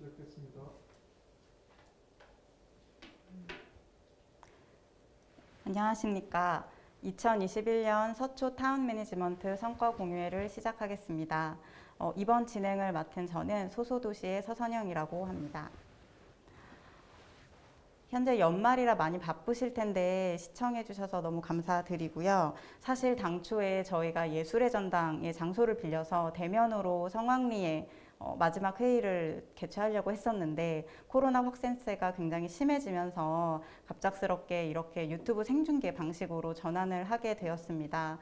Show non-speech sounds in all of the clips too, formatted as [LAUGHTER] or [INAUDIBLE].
시작됐습니다. 안녕하십니까. 2021년 서초 타운 매니지먼트 성과 공유회를 시작하겠습니다. 어, 이번 진행을 맡은 저는 소소도시의 서선영이라고 합니다. 현재 연말이라 많이 바쁘실 텐데 시청해 주셔서 너무 감사드리고요. 사실 당초에 저희가 예술의 전당의 장소를 빌려서 대면으로 성황리에 어, 마지막 회의를 개최하려고 했었는데 코로나 확산세가 굉장히 심해지면서 갑작스럽게 이렇게 유튜브 생중계 방식으로 전환을 하게 되었습니다.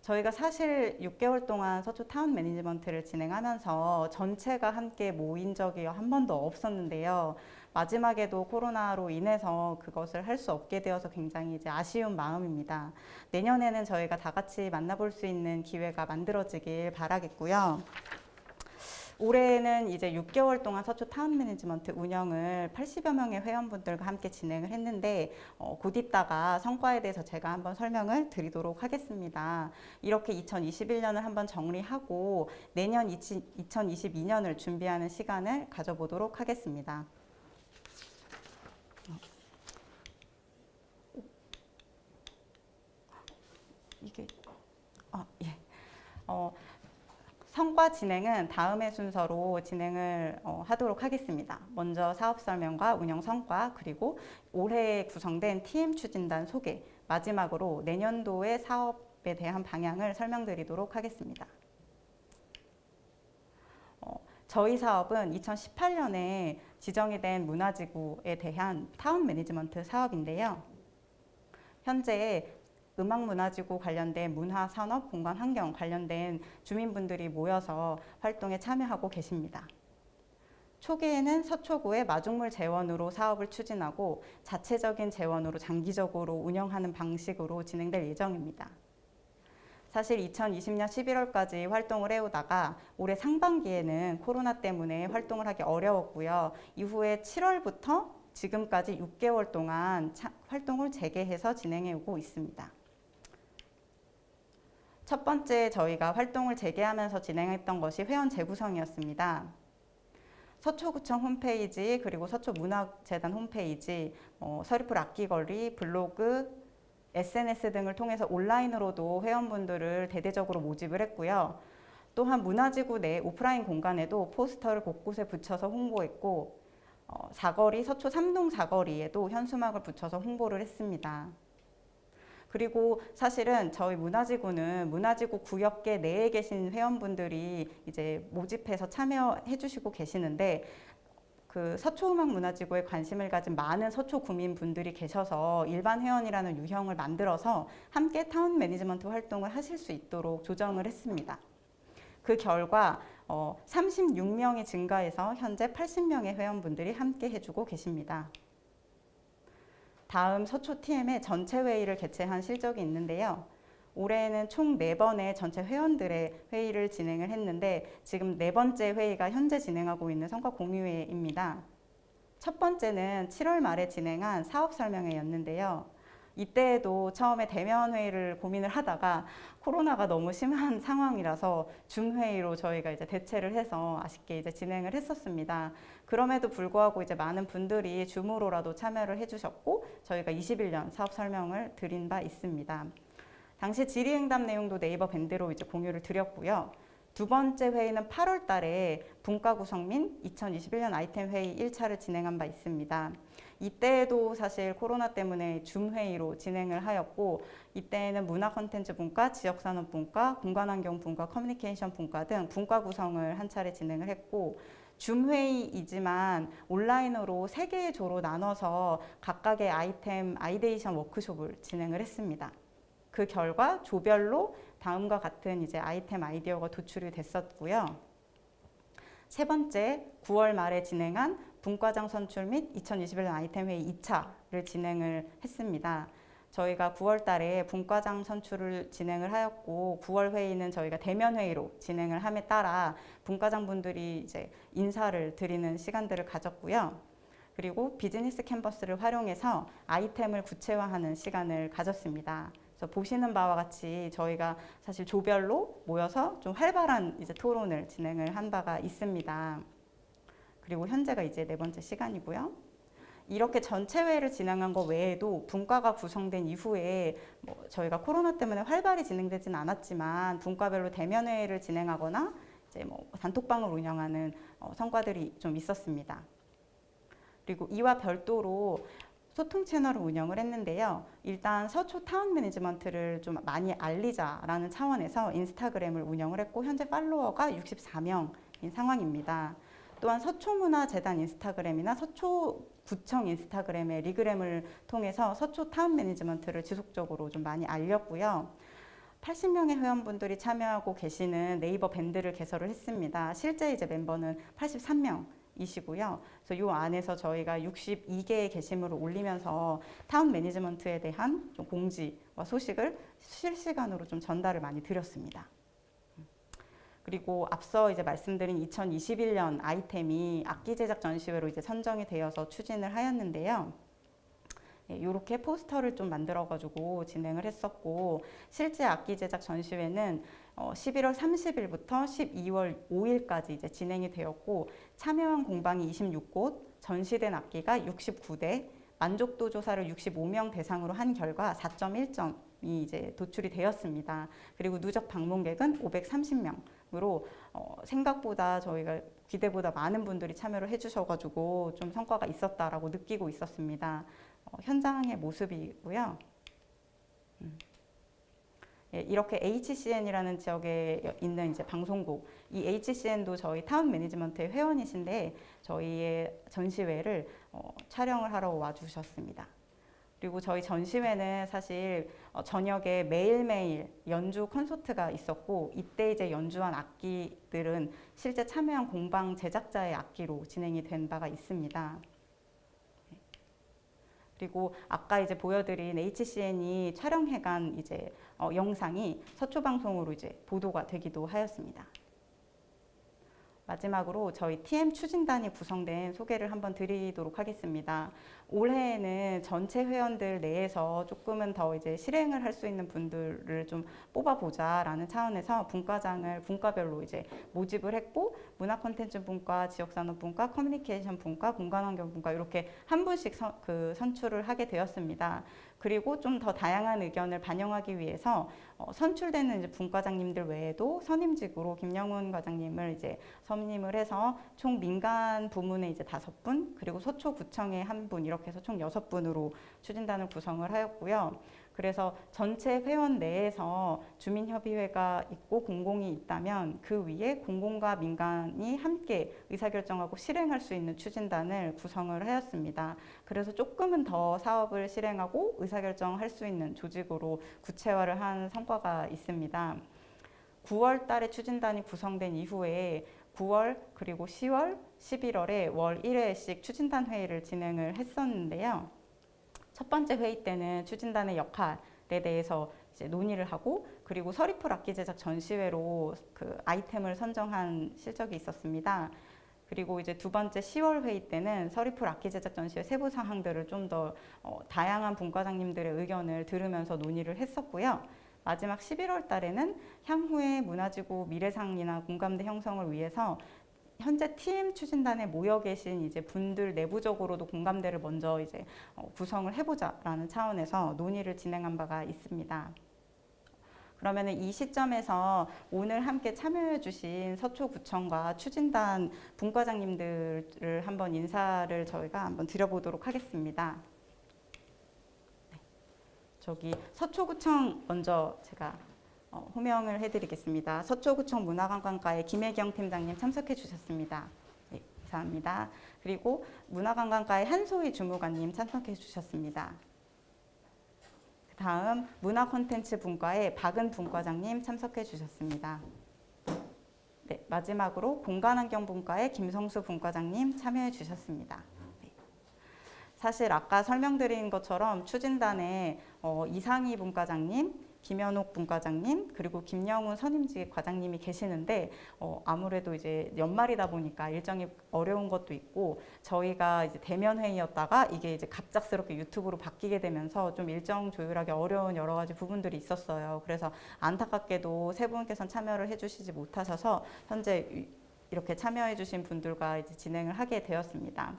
저희가 사실 6개월 동안 서초 타운 매니지먼트를 진행하면서 전체가 함께 모인 적이 한 번도 없었는데요. 마지막에도 코로나로 인해서 그것을 할 수 없게 되어서 굉장히 이제 아쉬운 마음입니다. 내년에는 저희가 다 같이 만나볼 수 있는 기회가 만들어지길 바라겠고요. 올해는 이제 6개월 동안 서초 타운 매니지먼트 운영을 80여 명의 회원분들과 함께 진행을 했는데 어, 곧 있다가 성과에 대해서 제가 한번 설명을 드리도록 하겠습니다. 이렇게 2021년을 한번 정리하고 내년 2022년을 준비하는 시간을 가져보도록 하겠습니다. 이게 아 예. 어, 성과 진행은 다음의 순서로 진행을 어, 하도록 하겠습니다. 먼저 사업 설명과 운영 성과 그리고 올해 구성된 TM 추진단 소개 마지막으로 내년도의 사업에 대한 방향을 설명드리도록 하겠습니다. 어, 저희 사업은 2018년에 지정이 된 문화지구에 대한 타운 매니지먼트 사업인데요. 현재 음악 문화지구 관련된 문화, 산업, 공간, 환경 관련된 주민분들이 모여서 활동에 참여하고 계십니다. 초기에는 서초구의 마중물 재원으로 사업을 추진하고 자체적인 재원으로 장기적으로 운영하는 방식으로 진행될 예정입니다. 사실 2020년 11월까지 활동을 해오다가 올해 상반기에는 코로나 때문에 활동을 하기 어려웠고요. 이후에 7월부터 지금까지 6개월 동안 차- 활동을 재개해서 진행해 오고 있습니다. 첫 번째 저희가 활동을 재개하면서 진행했던 것이 회원 재구성이었습니다. 서초구청 홈페이지 그리고 서초문화재단 홈페이지, 어, 서리풀 악기거리, 블로그, SNS 등을 통해서 온라인으로도 회원분들을 대대적으로 모집을 했고요. 또한 문화지구 내 오프라인 공간에도 포스터를 곳곳에 붙여서 홍보했고 어, 사거리 서초 삼동 사거리에도 현수막을 붙여서 홍보를 했습니다. 그리고 사실은 저희 문화지구는 문화지구 구역계 내에 계신 회원분들이 이제 모집해서 참여해 주시고 계시는데 그 서초음악 문화지구에 관심을 가진 많은 서초 구민분들이 계셔서 일반 회원이라는 유형을 만들어서 함께 타운 매니지먼트 활동을 하실 수 있도록 조정을 했습니다. 그 결과 어, 36명이 증가해서 현재 80명의 회원분들이 함께 해주고 계십니다. 다음 서초 TM의 전체 회의를 개최한 실적이 있는데요. 올해는 총 4번의 전체 회원들의 회의를 진행을 했는데 지금 네 번째 회의가 현재 진행하고 있는 성과 공유회입니다. 첫 번째는 7월 말에 진행한 사업 설명회였는데요. 이때에도 처음에 대면 회의를 고민을 하다가 코로나가 너무 심한 [LAUGHS] 상황이라서 줌 회의로 저희가 이제 대체를 해서 아쉽게 이제 진행을 했었습니다. 그럼에도 불구하고 이제 많은 분들이 줌으로라도 참여를 해주셨고 저희가 21년 사업 설명을 드린 바 있습니다. 당시 질의응답 내용도 네이버 밴드로 이제 공유를 드렸고요. 두 번째 회의는 8월 달에 분과 구성 및 2021년 아이템 회의 1차를 진행한 바 있습니다. 이때에도 사실 코로나 때문에 줌 회의로 진행을 하였고 이때에는 문화 컨텐츠 분과 지역 산업 분과 공간 환경 분과 커뮤니케이션 분과 등 분과 구성을 한 차례 진행을 했고 줌 회의이지만 온라인으로 세 개의 조로 나눠서 각각의 아이템 아이데이션 워크숍을 진행을 했습니다. 그 결과 조별로 다음과 같은 이제 아이템 아이디어가 도출이 됐었고요. 세 번째, 9월 말에 진행한 분과장 선출 및 2021년 아이템 회의 2차를 진행을 했습니다. 저희가 9월 달에 분과장 선출을 진행을 하였고 9월 회의는 저희가 대면 회의로 진행을 함에 따라 분과장 분들이 이제 인사를 드리는 시간들을 가졌고요. 그리고 비즈니스 캔버스를 활용해서 아이템을 구체화하는 시간을 가졌습니다. 그래서 보시는 바와 같이 저희가 사실 조별로 모여서 좀 활발한 이제 토론을 진행을 한 바가 있습니다. 그리고 현재가 이제 네 번째 시간이고요. 이렇게 전체 회의를 진행한 것 외에도 분과가 구성된 이후에 뭐 저희가 코로나 때문에 활발히 진행되지는 않았지만 분과별로 대면 회의를 진행하거나 이제 뭐 단톡방을 운영하는 어, 성과들이 좀 있었습니다. 그리고 이와 별도로 소통 채널을 운영을 했는데요. 일단 서초 타운 매니지먼트를 좀 많이 알리자라는 차원에서 인스타그램을 운영을 했고 현재 팔로워가 64명인 상황입니다. 또한 서초문화재단 인스타그램이나 서초구청 인스타그램의 리그램을 통해서 서초 타운 매니지먼트를 지속적으로 좀 많이 알렸고요. 80명의 회원분들이 참여하고 계시는 네이버 밴드를 개설을 했습니다. 실제 이제 멤버는 83명 이시고요. 그래서 이 안에서 저희가 62개의 게시물을 올리면서 타운 매니지먼트에 대한 좀 공지와 소식을 실시간으로 좀 전달을 많이 드렸습니다. 그리고 앞서 이제 말씀드린 2021년 아이템이 악기 제작 전시회로 이제 선정이 되어서 추진을 하였는데요. 이렇게 포스터를 좀 만들어가지고 진행을 했었고 실제 악기 제작 전시회는 어, 11월 30일부터 12월 5일까지 이제 진행이 되었고 참여한 공방이 26곳, 전시된 악기가 69대, 만족도 조사를 65명 대상으로 한 결과 4.1점이 이제 도출이 되었습니다. 그리고 누적 방문객은 530명으로 어, 생각보다 저희가 기대보다 많은 분들이 참여를 해주셔가지고 좀 성과가 있었다라고 느끼고 있었습니다. 어, 현장의 모습이고요. 음. 예, 이렇게 HCN이라는 지역에 있는 이제 방송국, 이 HCN도 저희 타운 매니지먼트의 회원이신데 저희의 전시회를 어, 촬영을 하러 와주셨습니다. 그리고 저희 전시회는 사실 어, 저녁에 매일매일 연주 콘서트가 있었고 이때 이제 연주한 악기들은 실제 참여한 공방 제작자의 악기로 진행이 된 바가 있습니다. 그리고 아까 이제 보여드린 HCN이 촬영해간 이제 어, 영상이 서초 방송으로 이제 보도가 되기도 하였습니다. 마지막으로 저희 TM 추진단이 구성된 소개를 한번 드리도록 하겠습니다. 올해에는 전체 회원들 내에서 조금은 더 이제 실행을 할 수 있는 분들을 좀 뽑아보자라는 차원에서 분과장을 분과별로 이제 모집을 했고 문화 콘텐츠 분과, 지역산업 분과, 커뮤니케이션 분과, 공간환경 분과 이렇게 한 분씩 선, 그 선출을 하게 되었습니다. 그리고 좀 더 다양한 의견을 반영하기 위해서 어, 선출되는 이제 분과장님들 외에도 선임직으로 김영훈 과장님을 이제 선 임을 해서 총 민간 부문에 이제 다섯 분 그리고 서초구청에 한 분 이렇게 해서 총 여섯 분으로 추진단을 구성을 하였고요. 그래서 전체 회원 내에서 주민협의회가 있고 공공이 있다면 그 위에 공공과 민간이 함께 의사결정하고 실행할 수 있는 추진단을 구성을 하였습니다. 그래서 조금은 더 사업을 실행하고 의사결정할 수 있는 조직으로 구체화를 한 성과가 있습니다. 9월 달에 추진단이 구성된 이후에 9월 그리고 10월, 11월에 월 1회씩 추진단 회의를 진행을 했었는데요. 첫 번째 회의 때는 추진단의 역할에 대해서 논의를 하고 그리고 서리풀 악기 제작 전시회로 그 아이템을 선정한 실적이 있었습니다. 그리고 이제 두 번째 10월 회의 때는 서리풀 악기 제작 전시회 세부 사항들을 좀더 어, 다양한 분과장님들의 의견을 들으면서 논의를 했었고요. 마지막 11월 달에는 향후의 문화지구 미래상이나 공감대 형성을 위해서 현재 팀 추진단에 모여 계신 이제 분들 내부적으로도 공감대를 먼저 이제 어, 구성을 해보자라는 차원에서 논의를 진행한 바가 있습니다. 그러면 이 시점에서 오늘 함께 참여해 주신 서초구청과 추진단 분과장님들을 한번 인사를 저희가 한번 드려보도록 하겠습니다. 네. 저기 서초구청 먼저 제가 어, 호명을 해드리겠습니다. 서초구청 문화관광과의 김혜경 팀장님 참석해 주셨습니다. 네, 감사합니다. 그리고 문화관광과의 한소희 주무관님 참석해 주셨습니다. 그 다음 문화콘텐츠 분과의 박은 분과장님 참석해 주셨습니다. 네, 마지막으로 공간환경 분과의 김성수 분과장님 참여해 주셨습니다. 네. 사실 아까 설명드린 것처럼 추진단에 어, 이상희 분과장님, 김현옥 분과장님 그리고 김영훈 선임직 과장님이 계시는데 어, 아무래도 이제 연말이다 보니까 일정이 어려운 것도 있고 저희가 이제 대면 회의였다가 이게 이제 갑작스럽게 유튜브로 바뀌게 되면서 좀 일정 조율하기 어려운 여러 가지 부분들이 있었어요. 그래서 안타깝게도 세 분께서는 참여를 해주시지 못하셔서 현재 이렇게 참여해주신 분들과 이제 진행을 하게 되었습니다.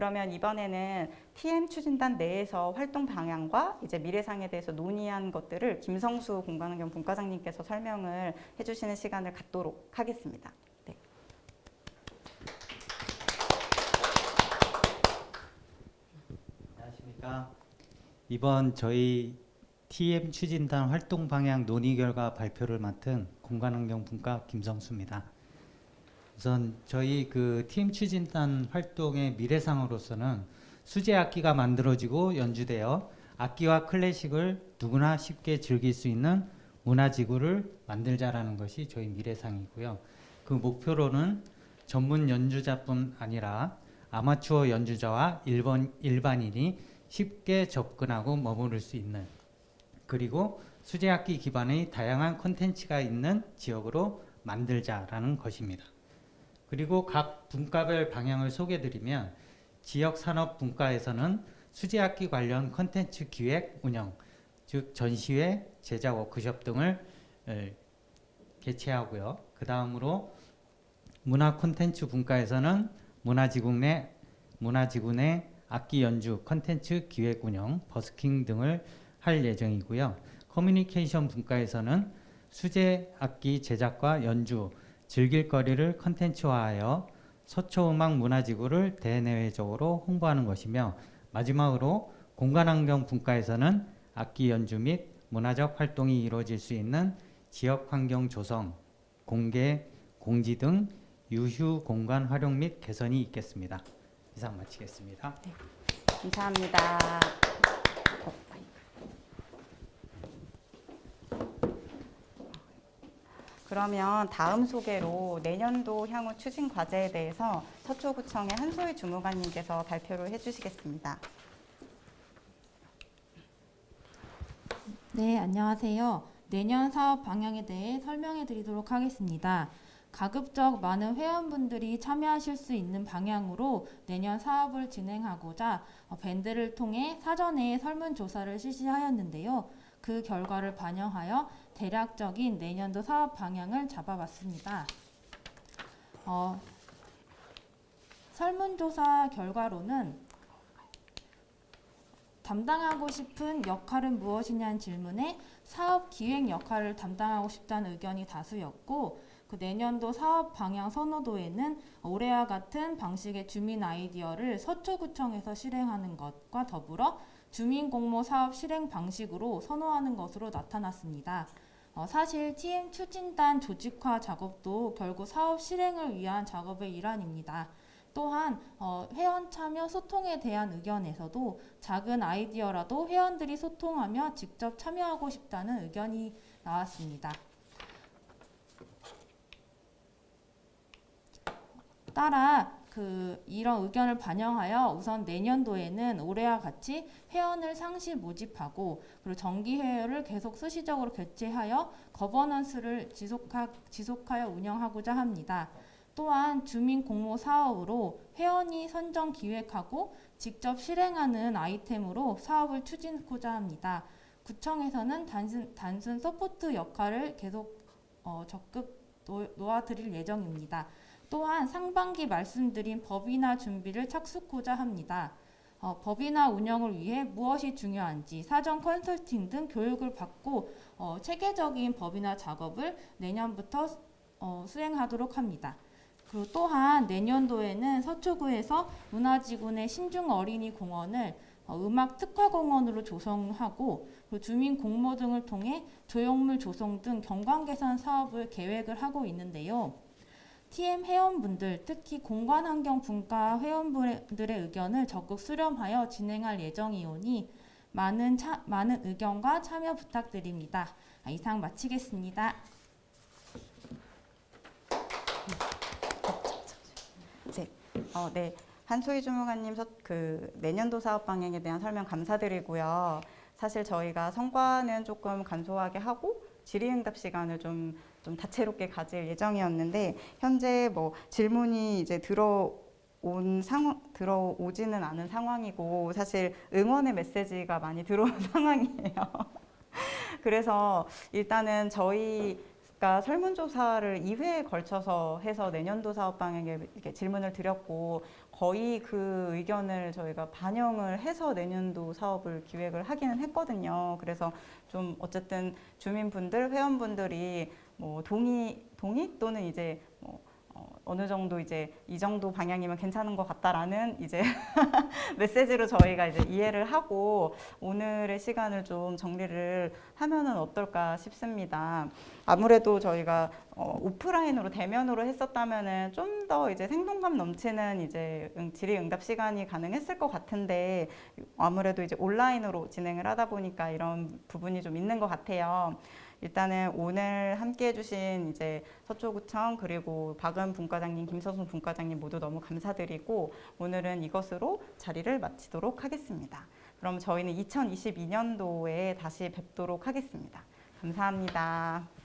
그러면 이번에는 TM 추진단 내에서 활동 방향과 이제 미래상에 대해서 논의한 것들을 김성수 공간환경 분과장님께서 설명을 해주시는 시간을 갖도록 하겠습니다. 네. 안녕하십니까. 이번 저희 TM 추진단 활동 방향 논의 결과 발표를 맡은 공간환경분과 김성수입니다. 우선 저희 그 TM 추진단 활동의 미래상으로서는 수제 악기가 만들어지고 연주되어 악기와 클래식을 누구나 쉽게 즐길 수 있는 문화지구를 만들자라는 것이 저희 미래상이고요. 그 목표로는 전문 연주자뿐 아니라 아마추어 연주자와 일본 일반인이 쉽게 접근하고 머무를 수 있는 그리고 수제악기 기반의 다양한 콘텐츠가 있는 지역으로 만들자라는 것입니다. 그리고 각 분과별 방향을 소개드리면 지역 산업 분과에서는 수제악기 관련 콘텐츠 기획 운영, 즉 전시회, 제작 워크숍 등을 에, 개최하고요. 그 다음으로 문화 콘텐츠 분과에서는 문화지구 내 문화지구 내 악기 연주 콘텐츠 기획 운영, 버스킹 등을 할 예정이고요. 커뮤니케이션 분과에서는 수제 악기 제작과 연주, 즐길 거리를 콘텐츠화하여 서초음악 문화지구를 대내외적으로 홍보하는 것이며 마지막으로 공간환경 분과에서는 악기 연주 및 문화적 활동이 이루어질 수 있는 지역 환경 조성, 공개, 공지 등 유휴 공간 활용 및 개선이 있겠습니다. 이상 마치겠습니다. 감사합니다. 어, 마이크. 그러면 다음 소개로 내년도 향후 추진 과제에 대해서 서초구청의 한소희 주무관님께서 발표를 해주시겠습니다. 네, 안녕하세요. 내년 사업 방향에 대해 설명해 드리도록 하겠습니다. 가급적 많은 회원분들이 참여하실 수 있는 방향으로 내년 사업을 진행하고자 어, 밴드를 통해 사전에 설문조사를 실시하였는데요. 그 결과를 반영하여 대략적인 내년도 사업 방향을 잡아봤습니다. 어, 설문조사 결과로는 담당하고 싶은 역할은 무엇이냐는 질문에 사업 기획 역할을 담당하고 싶다는 의견이 다수였고 그 내년도 사업 방향 선호도에는 올해와 같은 방식의 주민 아이디어를 서초구청에서 실행하는 것과 더불어 주민 공모 사업 실행 방식으로 선호하는 것으로 나타났습니다. 어, 사실 TM 추진단 조직화 작업도 결국 사업 실행을 위한 작업의 일환입니다. 또한 어, 회원 참여 소통에 대한 의견에서도 작은 아이디어라도 회원들이 소통하며 직접 참여하고 싶다는 의견이 나왔습니다. 따라 그 이런 의견을 반영하여 우선 내년도에는 올해와 같이 회원을 상시 모집하고 그리고 정기 회의를 계속 수시적으로 개최하여 거버넌스를 지속하, 지속하여 운영하고자 합니다. 또한 주민 공모 사업으로 회원이 선정 기획하고 직접 실행하는 아이템으로 사업을 추진하고자 합니다. 구청에서는 단순, 단순 서포트 역할을 계속 어, 적극 놓, 놓아드릴 예정입니다. 또한 상반기 말씀드린 법이나 준비를 착수코자 합니다. 어, 법이나 운영을 위해 무엇이 중요한지 사전 컨설팅 등 교육을 받고 어, 체계적인 법이나 작업을 내년부터 어, 수행하도록 합니다. 그리고 또한 내년도에는 서초구에서 문화지구 내 신중 어린이 공원을 어, 음악 특화 공원으로 조성하고 주민 공모 등을 통해 조형물 조성 등 경관 개선 사업을 계획을 하고 있는데요. TM 회원분들, 특히 공간환경 분과 회원분들의 의견을 적극 수렴하여 진행할 예정이오니 많은 차, 많은 의견과 참여 부탁드립니다. 아, 이상 마치겠습니다. 어, 네. 한소희 주무관님 서- 그 내년도 사업 방향에 대한 설명 감사드리고요. 사실 저희가 성과는 조금 간소하게 하고 질의응답 시간을 좀, 좀 다채롭게 가질 예정이었는데 현재 뭐 질문이 이제 들어 온 상황 들어오지는 않은 상황이고 사실 응원의 메시지가 많이 들어온 [LAUGHS] 상황이에요. 그래서 일단은 저희 아까 설문조사를 2회에 걸쳐서 해서 내년도 사업 방향에 이렇게 질문을 드렸고 거의 그 의견을 저희가 반영을 해서 내년도 사업을 기획을 하기는 했거든요. 그래서 좀 어쨌든 주민분들, 회원분들이 뭐 동의, 동의 또는 이제 뭐 어, 어느 정도 이제 이 정도 방향이면 괜찮은 것 같다라는 이제 [LAUGHS] 메시지로 저희가 이제 이해를 하고 오늘의 시간을 좀 정리를 하면은 어떨까 싶습니다. 아무래도 저희가 어, 오프라인으로 대면으로 했었다면은 좀 더 이제 생동감 넘치는 이제 응- 질의응답 시간이 가능했을 것 같은데 아무래도 이제 온라인으로 진행을 하다 보니까 이런 부분이 좀 있는 것 같아요. 일단은 오늘 함께 해주신 이제 서초구청 그리고 박은 분과장님, 김서순 분과장님 모두 너무 감사드리고 오늘은 이것으로 자리를 마치도록 하겠습니다. 그럼 저희는 2022년도에 다시 뵙도록 하겠습니다. 감사합니다.